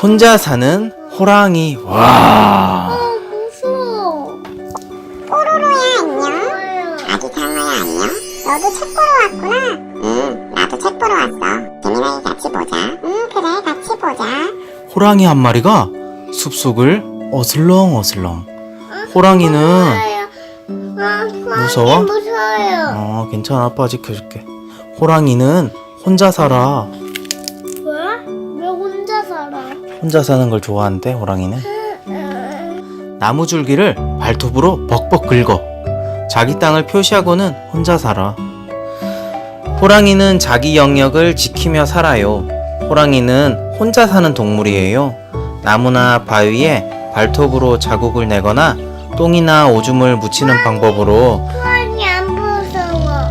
혼자 사는 호랑이. 와. 아 무서워. 뽀로로야 안녕 아기 강아야 안녕 너도 책 보러 왔구나 응 나도 책 보러 왔어 재민아이 같이 보자 응 그래 같이 보자 호랑이 한 마리가 숲속을 어슬렁 어슬렁. 호랑이는 아, 무서워? 무서워요. 어 괜찮아 아빠 지켜줄게. 호랑이는 혼자 살아. 혼자 사는 걸 좋아한대 호랑이는. 나무 줄기를 발톱으로 벅벅 긁어. 자기 땅을 표시하고는 혼자 살아. 호랑이는 자기 영역을 지키며 살아요. 호랑이는 혼자 사는 동물이에요. 나무나 바위에 발톱으로 자국을 내거나 똥이나 오줌을 묻히는 방법으로.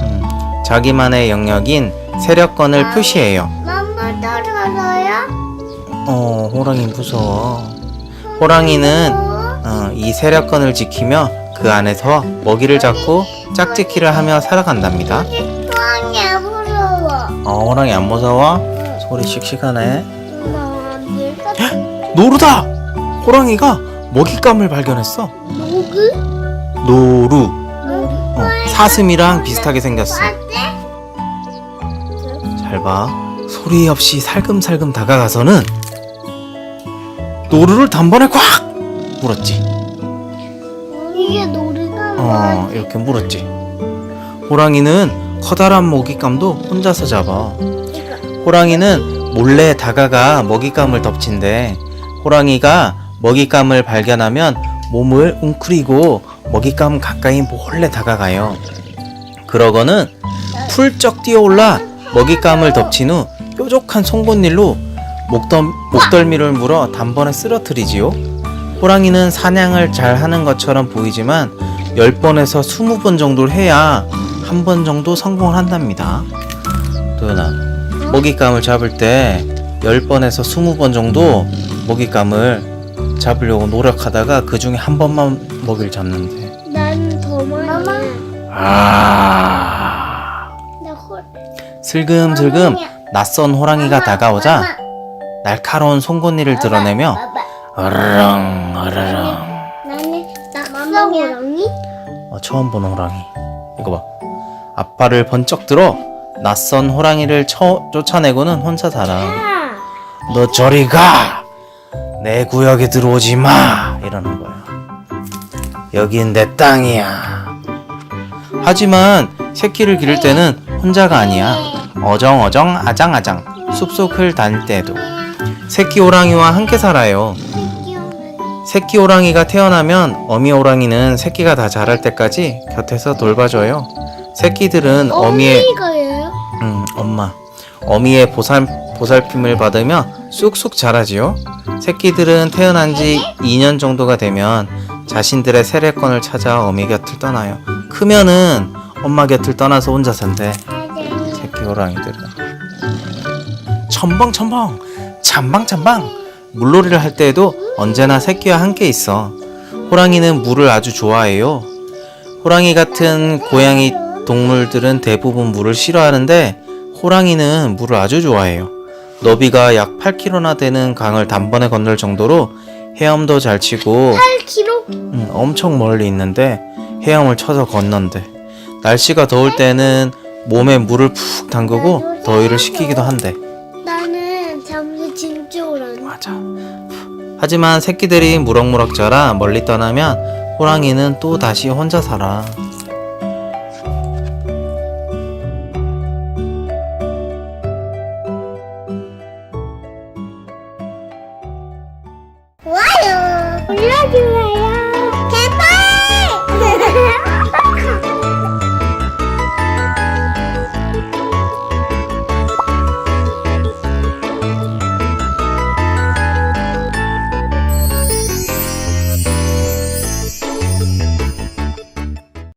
음, 자기만의 영역인 세력권을 표시해요. 너무 떨어져요? 어, 호랑이 무서워. 호랑이는 어, 이 세력권을 지키며 그 안에서 먹이를 잡고 짝짓기를 하며 살아간답니다. 호랑이 안 무서워. 어, 호랑이 안 무서워? 소리 씩씩하네. 엄마, 노루다! 호랑이가 먹잇감을 발견했어. 누구? 노루. 어, 사슴이랑 비슷하게 생겼어. 잘 봐. 소리 없이 살금살금 다가가서는 노루를 단번에 꽉 물었지. 이게 노래가 어, 이렇게 물었지. 호랑이는 커다란 먹잇감도 혼자서 잡아. 호랑이는 몰래 다가가 먹잇감을 덮친대. 호랑이가 먹잇감을 발견하면 몸을 웅크리고 먹잇감 가까이 몰래 다가가요. 그러고는 풀쩍 뛰어올라 먹잇감을 덮친 후 뾰족한 송곳니로 목덜, 목덜미를 물어 단번에 쓰러뜨리지요. 호랑이는 사냥을 잘 하는 것처럼 보이지만 10번에서 20번 정도를 해야 한 번 정도 성공을 한답니다. 도연아, 먹잇감을 잡을 때 10번에서 20번 정도 먹잇감을 잡으려고 노력하다가 그 중에 한 번만 먹이를 잡는데. 난더 많이. 아. 슬금슬금 낯선 호랑이가 다가오자 날카로운 송곳니를 드러내며 어르렁 어르렁. 나는 낙서 호랑이? 어, 처음 보는 호랑이. 이거 봐. 앞발을 번쩍 들어 낯선 호랑이를 쳐, 쫓아내고는 혼자 살아. 아, 너 저리 가! 내 구역에 들어오지 마! 이러는 거야. 여긴 내 땅이야. 하지만 새끼를 기를 때는 혼자가 아니야. 어정어정 아장아장. 숲속을 다닐 때에도 새끼 호랑이와 함께 살아요 새끼 호랑이가 태어나면 어미 호랑이는 새끼가 다 자랄 때까지 곁에서 돌봐줘요. 새끼들은 어미의 어미가예요? 음, 엄마 어미의 보살 보살핌을 받으며 쑥쑥 자라지요. 새끼들은 태어난 지 2년 정도가 되면 자신들의 세례권을 찾아 어미 곁을 떠나요. 크면은 엄마 곁을 떠나서 혼자 산대. 새끼 호랑이들은 첨벙 첨벙 참방참방 물놀이를 할 때에도 언제나 새끼와 함께 있어 호랑이는 물을 아주 좋아해요 호랑이 같은 고양이 동물들은 대부분 물을 싫어하는데 호랑이는 물을 아주 좋아해요 너비가 약 8km나 되는 강을 단번에 건널 정도로 헤엄도 잘 치고 8kg? 음, 엄청 멀리 있는데 헤엄을 쳐서 건넌대. 날씨가 더울 때는 몸에 물을 푹 담그고 더위를 식히기도 한대. 하지만 새끼들이 무럭무럭 자라 멀리 떠나면 호랑이는 또 다시 혼자 살아. 좋아요. 올려주세요.